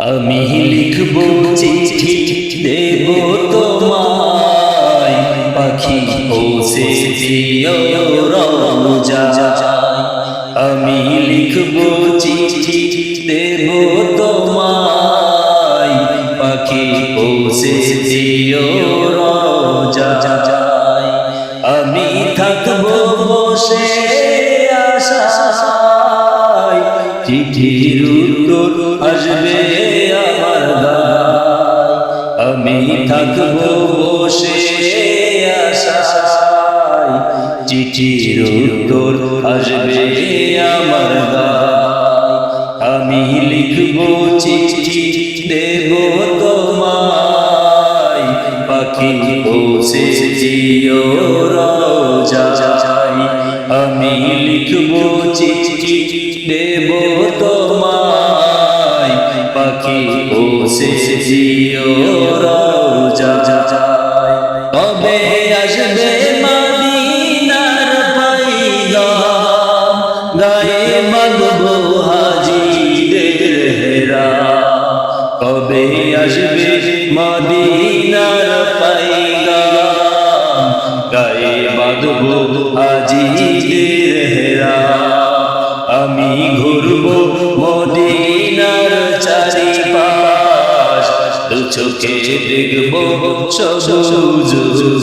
আমি লিখব চিঠি, দেব তোমায়। পাখি পৌঁছে আমি লিখব চিঠি, দেব তোমায়। পাখি পৌঁছে আমি থাকব বসে আশায়। চিঠির উত্তর আসবে থাকব বসে আশায়। চিঠির উত্তর আসবে আমার আমি লিখব চিঠি, দেব তোমায়। পাখি পৌঁছে দিও রোজা আমি লিখব চিঠি, দেব তোমায় পাখি পৌঁছে দিও রোজা কবে আসবে মদিনার পাইগা গায়ে মাগব হাজিদের হেরা। কবে আসবে মদিনার চোখে দেখব সবুজ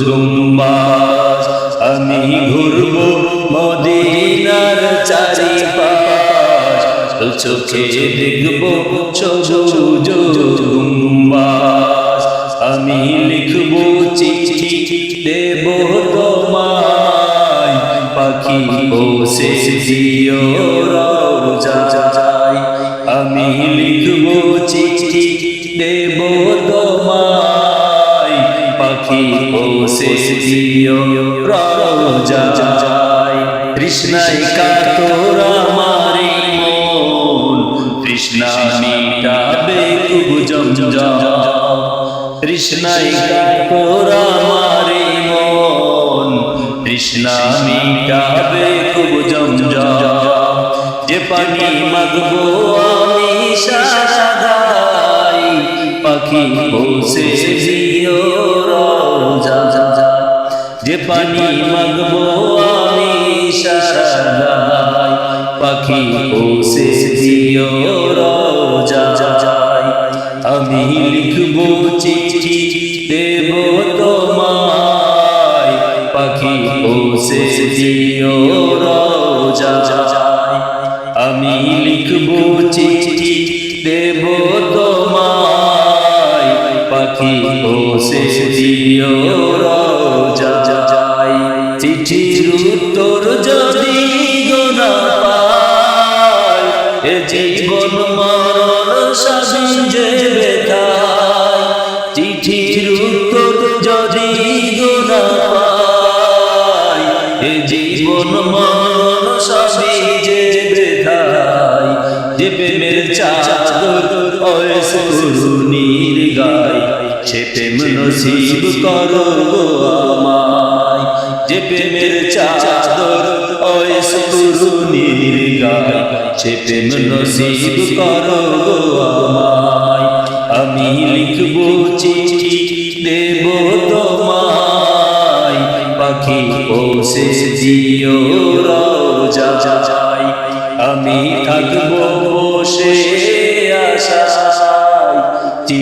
গুম্বাজ। আমি ঘুরব মদিনার চারিপাশ। চোখে দেখব সবুজ গুম্বাজ। আমি লিখব চিঠি, দেব তোমায়। পাখি পৌঁছে দিও রোজা আমি লিখব পাখি পৌঁছে দিও রোজা কৃষ্ণাই কাতর আমারে মন কৃষ্ণা মিটাবে জমজম। কৃষ্ণাই কাতর আমারে মন কৃষ্ণা মিটাবে জমজম। যে পানি মাগবো আমি সারাদাই পাখি বসে দিও রোজা যে পানি মাগবো আমি সারাদাই পাখি বসে দিও রোজা আমি লিখব চিঠি, দেব তোমায়, পাখি বসে দিও রোজা আমি লিখব বসে দিও চিঠির উত্তর যদি গোনা পায়, এ জীবন মরণ স্বাধীন যে বেথায় চিঠির উত্তর যদি গোনা পায়, এ জীবন মরণ স্বাধীন যে বেথায় যে প্রেমের চাদর অয়স নসিব করো আমায়। যে প্রেমের চাদর অয়স করুণীর গায় সে প্রেম নসিব করো আমায়। আমি লিখব চিঠি, দেব তোমায়। পাখি পৌঁছে দিও রোজা আমি থাকব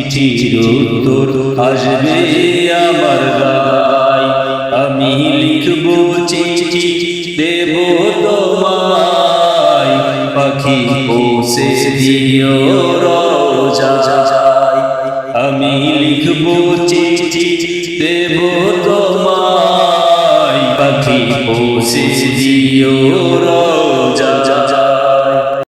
চিঠির উত্তর আসবে আমার গায়। আমি লিখব চিঠি, দেব তোমায়। পাখি পৌঁছে দিও রোজা আমি লিখব চিঠি, দেব তোমায়। পাখি পৌঁছে দিও রোজা